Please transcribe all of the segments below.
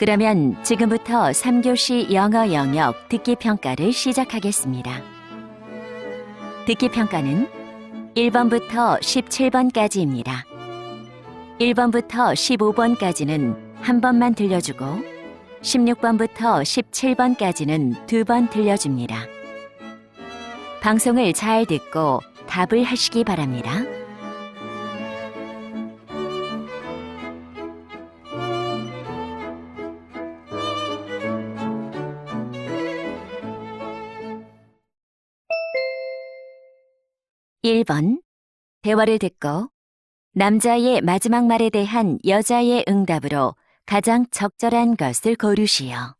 그러면 지금부터 3교시 영어 영역 듣기 평가를 시작하겠습니다. 듣기 평가는 1번부터 17번까지입니다. 1번부터 15번까지는 한 번만 들려주고 16번부터 17번까지는 두 번 들려줍니다. 방송을 잘 듣고 답을 하시기 바랍니다. 일 번 대화를 듣고 남자의 마지막 말에 대한 여자의 응답으로 가장 적절한 것을 고르시오.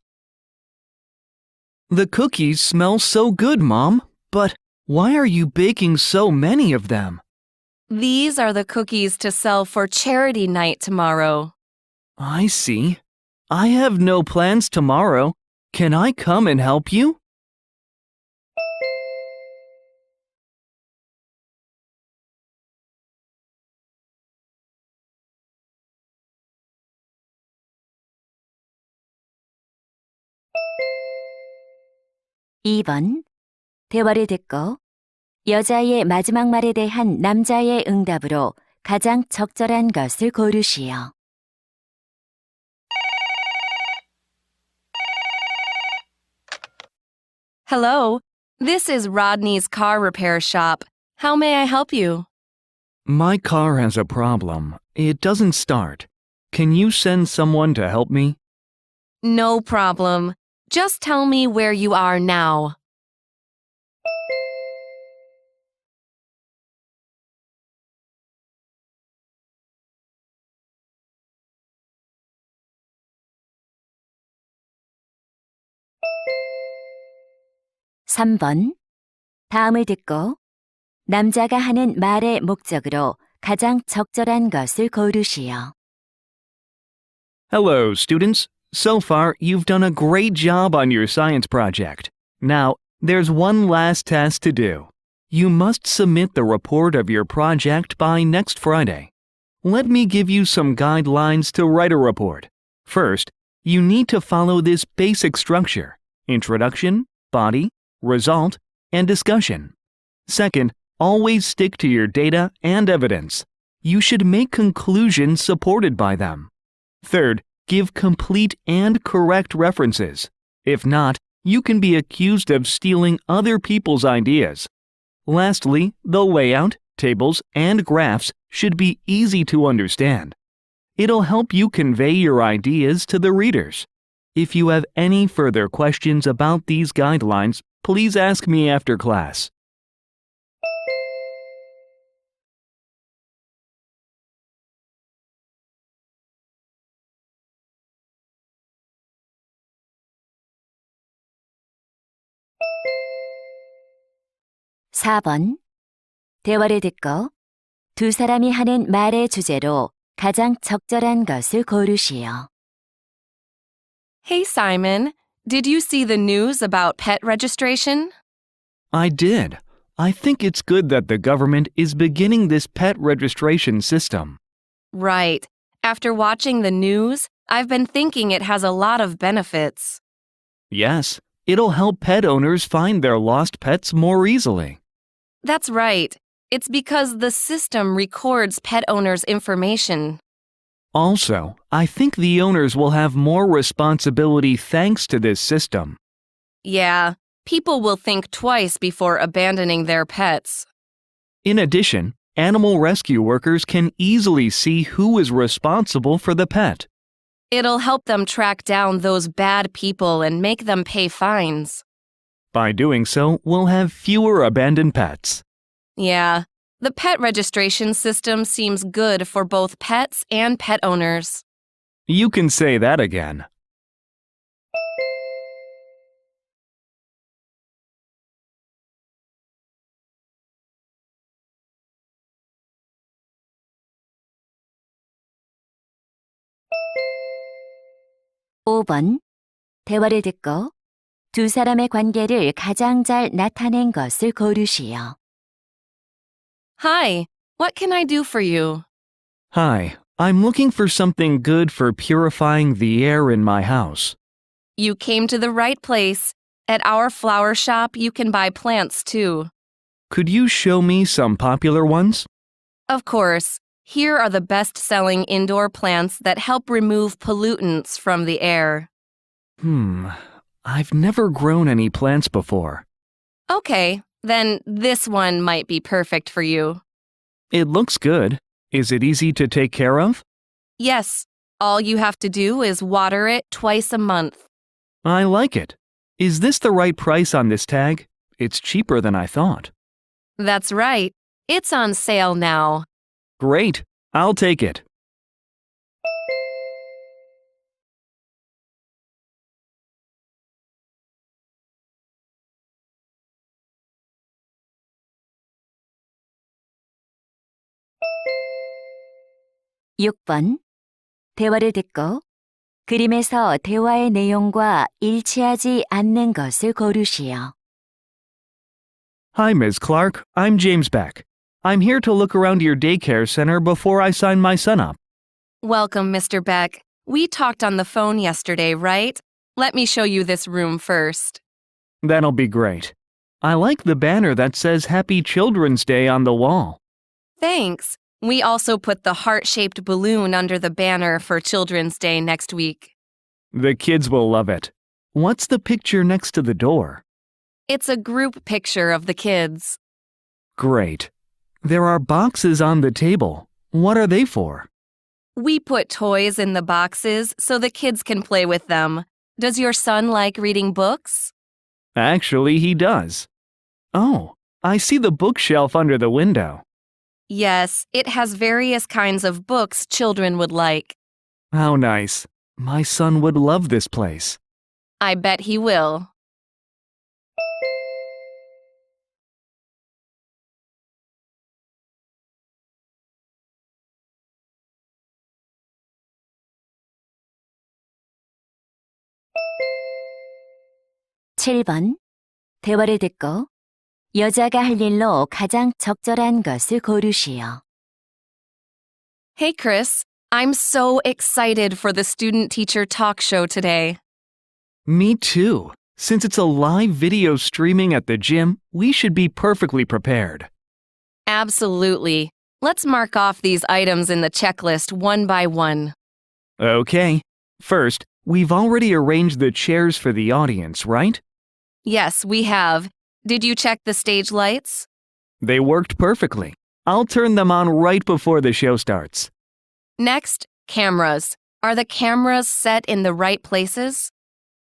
The cookies smell so good, Mom. But why are you baking so many of them? These are the cookies to sell for charity night tomorrow. I see. I have no plans tomorrow. Can I come and help you? 이 번 대화를 듣고 여자의 마지막 말에 대한 남자의 응답으로 가장 적절한 것을 고르시오. Hello, this is Rodney's car repair shop. How may I help you? My car has a problem. It doesn't start. Can you send someone to help me? No problem. Just tell me where you are now. 삼번 다음을 듣고 남자가 하는 말의 목적으로 가장 적절한 것을 고르시오. Hello, students. So far, you've done a great job on your science project. Now, there's one last test to do. You must submit the report of your project by next Friday. Let me give you some guidelines to write a report. First, you need to follow this basic structure introduction, body, result, and discussion. Second, always stick to your data and evidence. You should make conclusions supported by them. Third, give complete and correct references. If not, you can be accused of stealing other people's ideas. Lastly, the layout, tables, and graphs should be easy to understand. It'll help you convey your ideas to the readers. If you have any further questions about these guidelines, please ask me after class. 사 번 대화를 듣고 두 사람이 하는 말의 주제로 가장 적절한 것을 고르시오. Hey, Simon. Did you see the news about pet registration? I did. I think it's good that the government is beginning this pet registration system. Right. After watching the news, I've been thinking it has a lot of benefits. Yes, it'll help pet owners find their lost pets more easily. That's right. It's because the system records pet owners' information. Also, I think the owners will have more responsibility thanks to this system. Yeah, people will think twice before abandoning their pets. In addition, animal rescue workers can easily see who is responsible for the pet. It'll help them track down those bad people and make them pay fines. By doing so, we'll have fewer abandoned pets. Yeah, the pet registration system seems good for both pets and pet owners. You can say that again. 오 번 대화를 듣고 두 사람의 관계를 가장 잘 나타낸 것을 고르시오. Hi, what can I do for you? Hi, I'm looking for something good for purifying the air in my house. You came to the right place. At our flower shop, you can buy plants too. Could you show me some popular ones? Of course, here are the best selling indoor plants that help remove pollutants from the air. Hmm, I've never grown any plants before. Okay, then this one might be perfect for you. It looks good. Is it easy to take care of? Yes, all you have to do is water it twice a month. I like it. Is this the right price on this tag? It's cheaper than I thought. That's right. It's on sale now. Great. I'll take it. 육 번 대화를 듣고 그림에서 대화의 내용과 일치하지 않는 것을 고르시오. Hi, Ms. Clark. I'm James Beck. I'm here to look around your daycare center before I sign my son up. Welcome, Mr. Beck. We talked on the phone yesterday, right? Let me show you this room first. That'll be great. I like the banner that says Happy Children's Day on the wall. Thanks. We also put the heart shaped balloon under the banner for Children's Day next week. The kids will love it. What's the picture next to the door? It's a group picture of the kids. Great. There are boxes on the table. What are they for? We put toys in the boxes so the kids can play with them. Does your son like reading books? Actually, he does. Oh, I see the bookshelf under the window. Yes, it has various kinds of books children would like. How nice. My son would love this place. I bet he will. 칠 번 대화를 듣고 여자가 할 일로 가장 적절한 것을 고르시오. Hey, Chris. I'm so excited for the student teacher talk show today. Me too. Since it's a live video streaming at the gym, we should be perfectly prepared. Absolutely. Let's mark off these items in the checklist one by one. Okay. First, we've already arranged the chairs for the audience, right? Yes, we have. Did you check the stage lights? They worked perfectly. I'll turn them on right before the show starts. Next, cameras. Are the cameras set in the right places?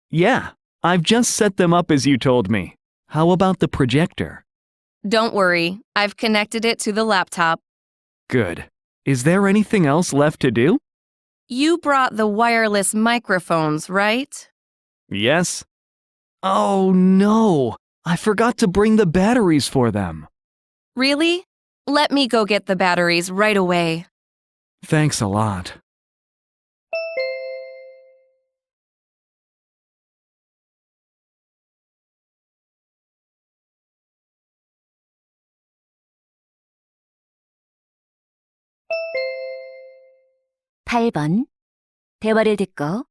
Yeah, I've just set them up as you told me. How about the projector? Don't worry, I've connected it to the laptop. Good. Is there anything else left to do? You brought the wireless microphones, right? Yes. Oh no, I forgot to bring the batteries for them. Really? Let me go get the batteries right away. Thanks a lot. 팔 번 대화를 듣고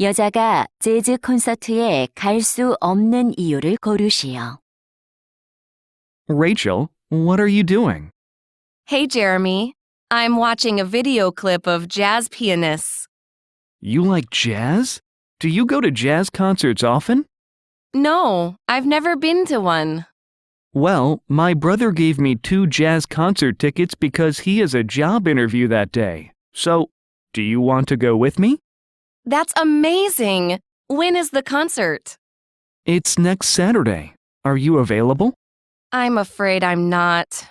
여자가 재즈 콘서트에 갈 수 없는 이유를 고르시오. Rachel, what are you doing? Hey, Jeremy. I'm watching a video clip of jazz pianists. You like jazz? Do you go to jazz concerts often? No, I've never been to one. Well, my brother gave me two jazz concert tickets because he has a job interview that day. So, do you want to go with me? That's amazing. When is the concert? It's next Saturday. Are you available? I'm afraid I'm not.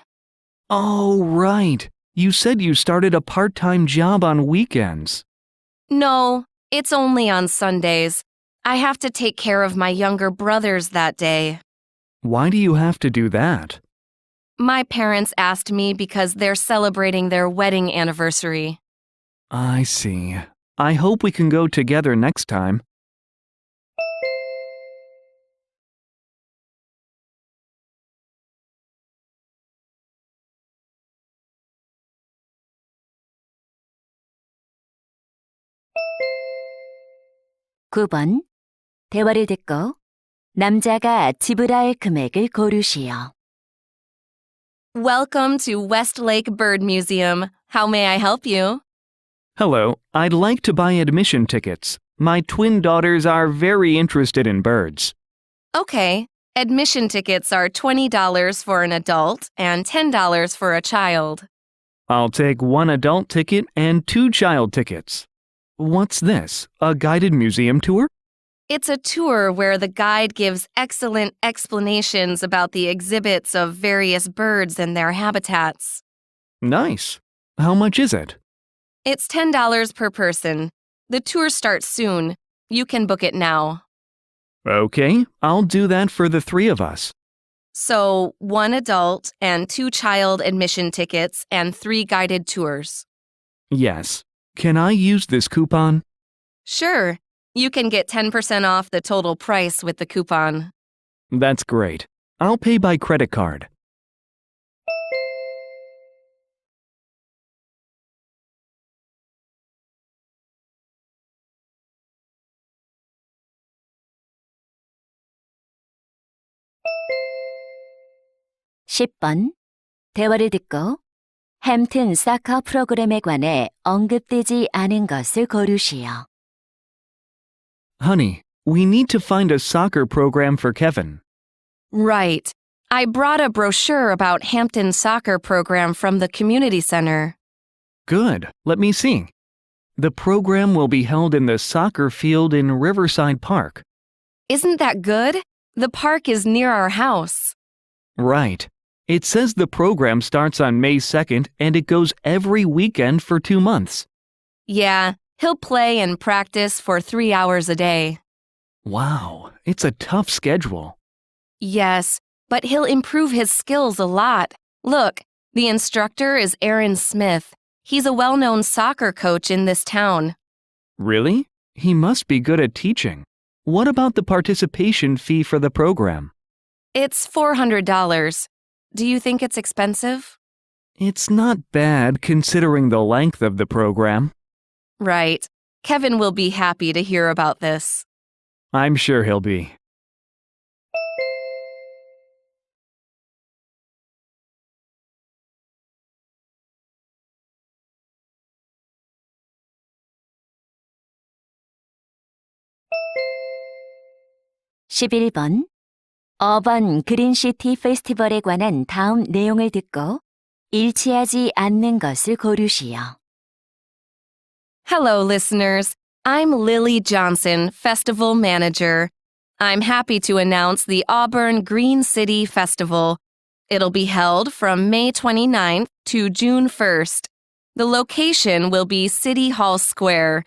Oh, right. You said you started a part time job on weekends. No, it's only on Sundays. I have to take care of my younger brothers that day. Why do you have to do that? My parents asked me because they're celebrating their wedding anniversary. I see. I hope we can go together next time. (9번) 대화를 듣고 남자가 지불할 금액을 고르시오. Welcome to Westlake Bird Museum. How may I help you? Hello, I'd like to buy admission tickets. My twin daughters are very interested in birds. Okay. Admission tickets are $20 for an adult and $10 for a child. I'll take one adult ticket and two child tickets. What's this? A guided museum tour? It's a tour where the guide gives excellent explanations about the exhibits of various birds and their habitats. Nice. How much is it? It's $10 per person. The tour starts soon. You can book it now. Okay, I'll do that for the three of us. So, one adult and two child admission tickets and three guided tours. Yes. Can I use this coupon? Sure, you can get 10% off the total price with the coupon. That's great. I'll pay by credit card. 십 번 대화를 듣고 햄튼 사커 프로그램에 관해 언급되지 않은 것을 고르시오. Honey, we need to find a soccer program for Kevin. Right. I brought a brochure about Hampton soccer program from the community center. Good. Let me see. The program will be held in the soccer field in Riverside Park. Isn't that good? The park is near our house. Right. It says the program starts on May 2nd and it goes every weekend for two months. Yeah, he'll play and practice for three hours a day. Wow, it's a tough schedule. Yes, but he'll improve his skills a lot. Look, the instructor is Aaron Smith. He's a well known soccer coach in this town. Really? He must be good at teaching. What about the participation fee for the program? It's $400. Do you think it's expensive? It's not bad considering the length of the program. Right. Kevin will be happy to hear about this. I'm sure he'll be. (11번) 어번 그린시티 페스티벌에 관한 다음 내용을 듣고 일치하지 않는 것을 고르시오. Hello, listeners. I'm Lily Johnson, Festival Manager. I'm happy to announce the Auburn Green City Festival. It'll be held from May 29th to June 1st. The location will be City Hall Square.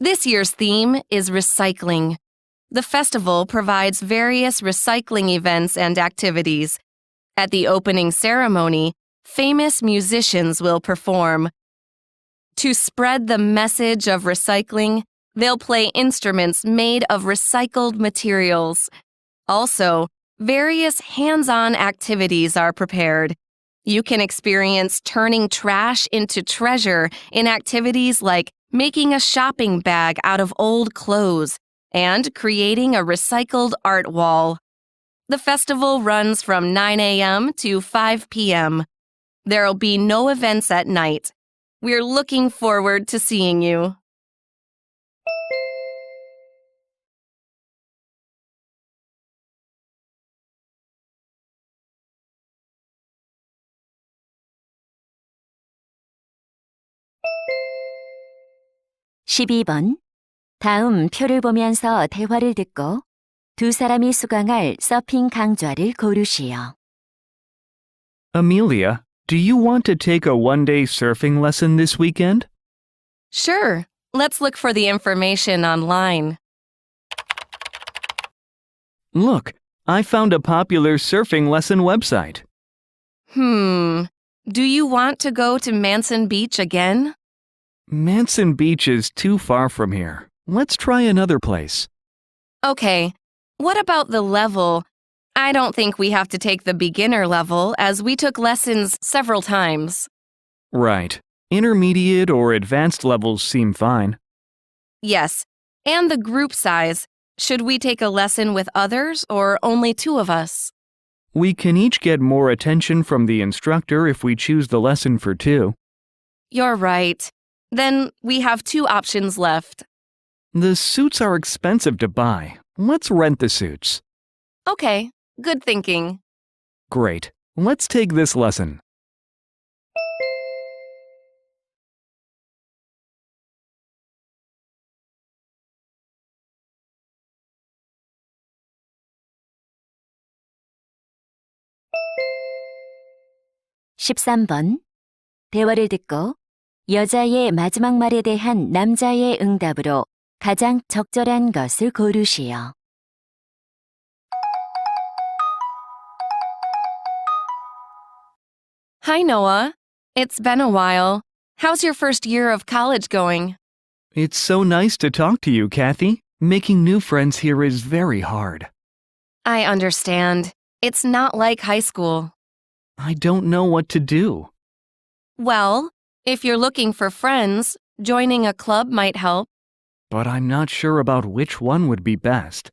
This year's theme is recycling. The festival provides various recycling events and activities. At the opening ceremony, famous musicians will perform. To spread the message of recycling, they'll play instruments made of recycled materials. Also, various hands on activities are prepared. You can experience turning trash into treasure in activities like making a shopping bag out of old clothes and creating a recycled art wall. The festival runs from 9 a.m. to 5 p.m. There'll be no events at night. We're looking forward to seeing you. (12번) 다음 표를 보면서 대화를 듣고 두 사람이 수강할 서핑 강좌를 고르시오. Amelia, do you want to take a one day surfing lesson this weekend? Sure, let's look for the information online. Look, I found a popular surfing lesson website. Hmm, do you want to go to Manson Beach again? Manson Beach is too far from here. Let's try another place. Okay, what about the level? I don't think we have to take the beginner level as we took lessons several times. Right. Intermediate or advanced levels seem fine. Yes, And the group size. Should we take a lesson with others or only two of us? We can each get more attention from the instructor if we choose the lesson for two. You're right. Then we have two options left. The suits are expensive to buy. Let's rent the suits. Okay, good thinking. Great. Let's take this lesson. 십삼 번 대화를 듣고 여자의 마지막 말에 대한 남자의 응답으로 가장 적절한 것을 고르시오. Hi, Noah. It's been a while. How's your first year of college going? It's so nice to talk to you, Kathy. Making new friends here is very hard. I understand. It's not like high school. I don't know what to do. Well, if you're looking for friends, joining a club might help. But I'm not sure about which one would be best.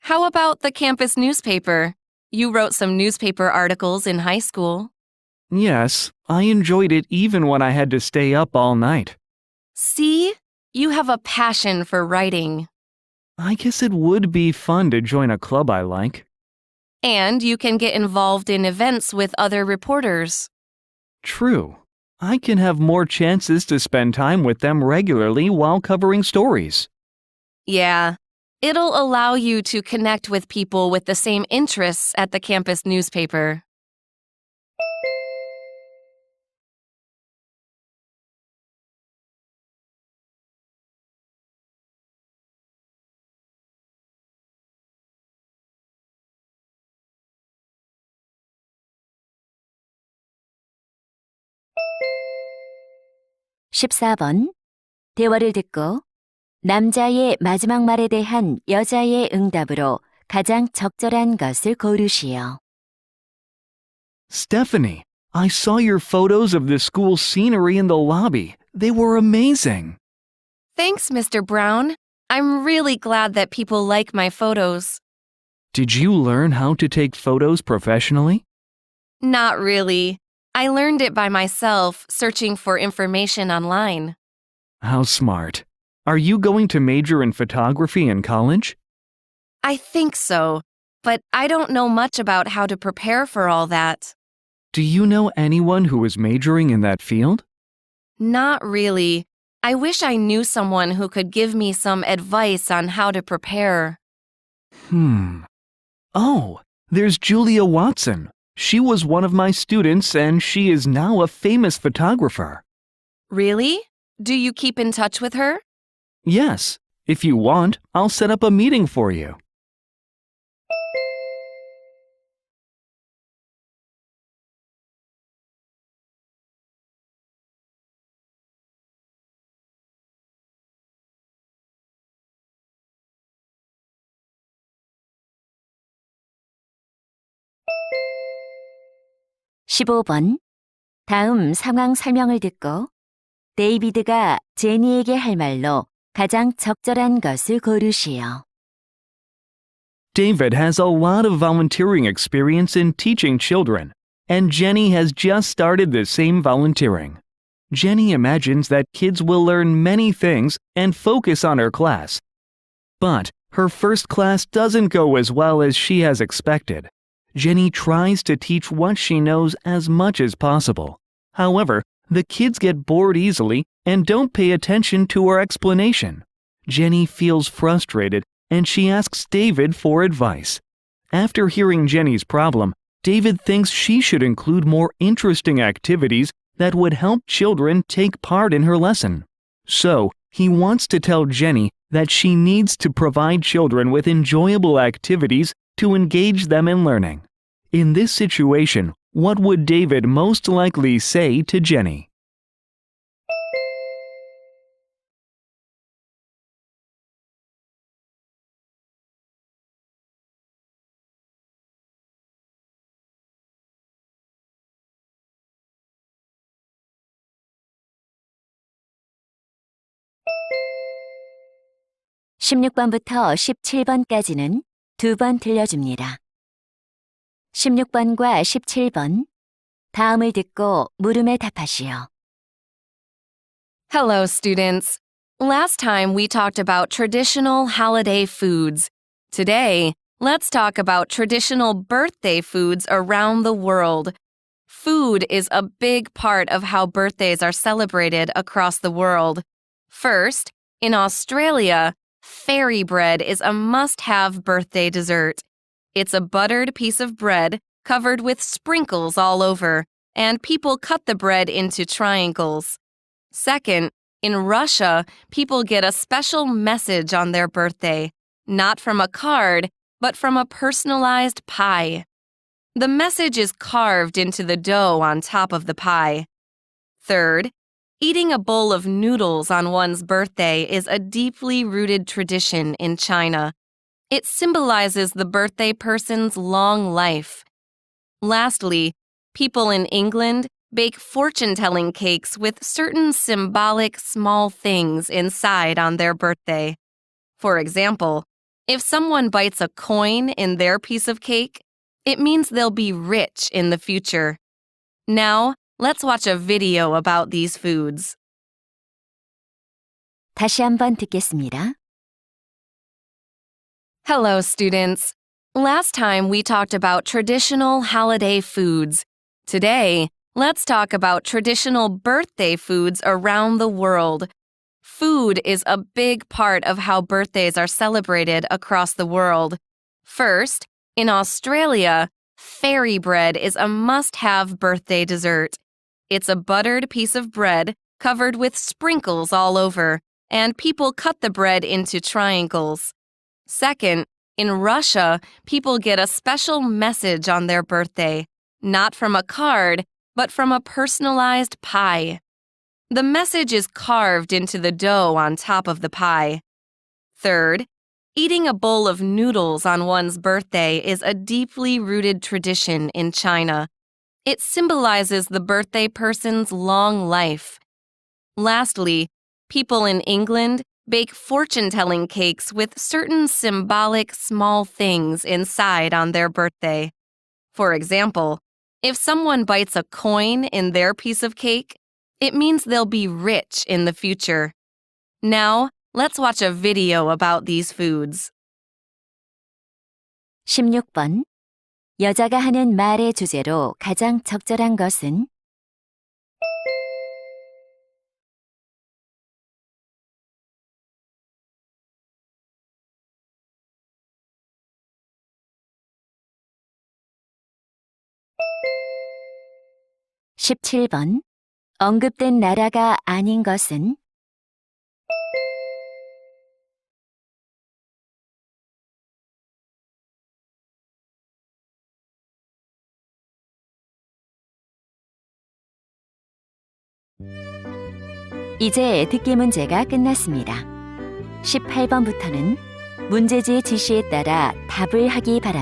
How about the campus newspaper? You wrote some newspaper articles in high school. Yes, I enjoyed it even when I had to stay up all night. See? You have a passion for writing. I guess it would be fun to join a club I like. And you can get involved in events with other reporters. True. I can have more chances to spend time with them regularly while covering stories. Yeah. It'll allow you to connect with people with the same interests at the campus newspaper. 십사 번 대화를 듣고 남자의 마지막 말에 대한 여자의 응답으로 가장 적절한 것을 고르시오. Stephanie, I saw your photos of the school scenery in the lobby. They were amazing. Thanks, Mr. Brown. I'm really glad that people like my photos. Did you learn how to take photos professionally? Not really. I learned it by myself, searching for information online. How smart. Are you going to major in photography in college? I think so, but I don't know much about how to prepare for all that. Do you know anyone who is majoring in that field? Not really. I wish I knew someone who could give me some advice on how to prepare. Hmm. Oh, there's Julia Watson. She was one of my students and she is now a famous photographer. Really? Do you keep in touch with her? Yes, if you want, I'll set up a meeting for you. 십오 번 다음 상황 설명을 듣고 데이비드가 제니에게 할 말로 가장 적절한 것을 고르시오. David has a lot of volunteering experience in teaching children, and Jenny has just started the same volunteering. Jenny imagines that kids will learn many things and focus on her class. But her first class doesn't go as well as she has expected. Jenny tries to teach what she knows as much as possible. However, the kids get bored easily and don't pay attention to her explanation. Jenny feels frustrated and she asks David for advice. After hearing Jenny's problem, David thinks she should include more interesting activities that would help children take part in her lesson. So, he wants to tell Jenny that she needs to provide children with enjoyable activities to engage them in learning. In this situation, what would David most likely say to Jenny? (16번부터 17번까지는) 두 번 들려줍니다. 16번과 17번. 다음을 듣고 물음에 답하시오. Hello, students. Last time we talked about traditional holiday foods. Today, let's talk about traditional birthday foods around the world. Food is a big part of how birthdays are celebrated across the world. First, in Australia, fairy bread is a must have birthday dessert. It's a buttered piece of bread covered with sprinkles all over, and people cut the bread into triangles. Second, in Russia, people get a special message on their birthday, not from a card, but from a personalized pie. The message is carved into the dough on top of the pie. Third, eating a bowl of noodles on one's birthday is a deeply rooted tradition in China. It symbolizes the birthday person's long life. Lastly, people in England bake fortune telling cakes with certain symbolic small things inside on their birthday. For example, if someone bites a coin in their piece of cake, it means they'll be rich in the future. Now, let's watch a video about these foods. 다시 한번 듣겠습니다. Hello, students. Last time we talked about traditional holiday foods. Today, let's talk about traditional birthday foods around the world. Food is a big part of how birthdays are celebrated across the world. First, in Australia, fairy bread is a must have birthday dessert. It's a buttered piece of bread covered with sprinkles all over, and people cut the bread into triangles. Second, in Russia, people get a special message on their birthday, not from a card, but from a personalized pie. The message is carved into the dough on top of the pie. Third, eating a bowl of noodles on one's birthday is a deeply rooted tradition in China. It symbolizes the birthday person's long life. Lastly, people in England bake fortune telling cakes with certain symbolic small things inside on their birthday. For example, if someone bites a coin in their piece of cake, it means they'll be rich in the future. Now, let's watch a video about these foods. 16번. 여자가 하는 말의 주제로 가장 적절한 것은? (17번) 언급된 나라가 아닌 것은? 이제 듣기 문제가 끝났습니다. 18번부터는 문제지의 지시에 따라 답을 하기 바랍니다.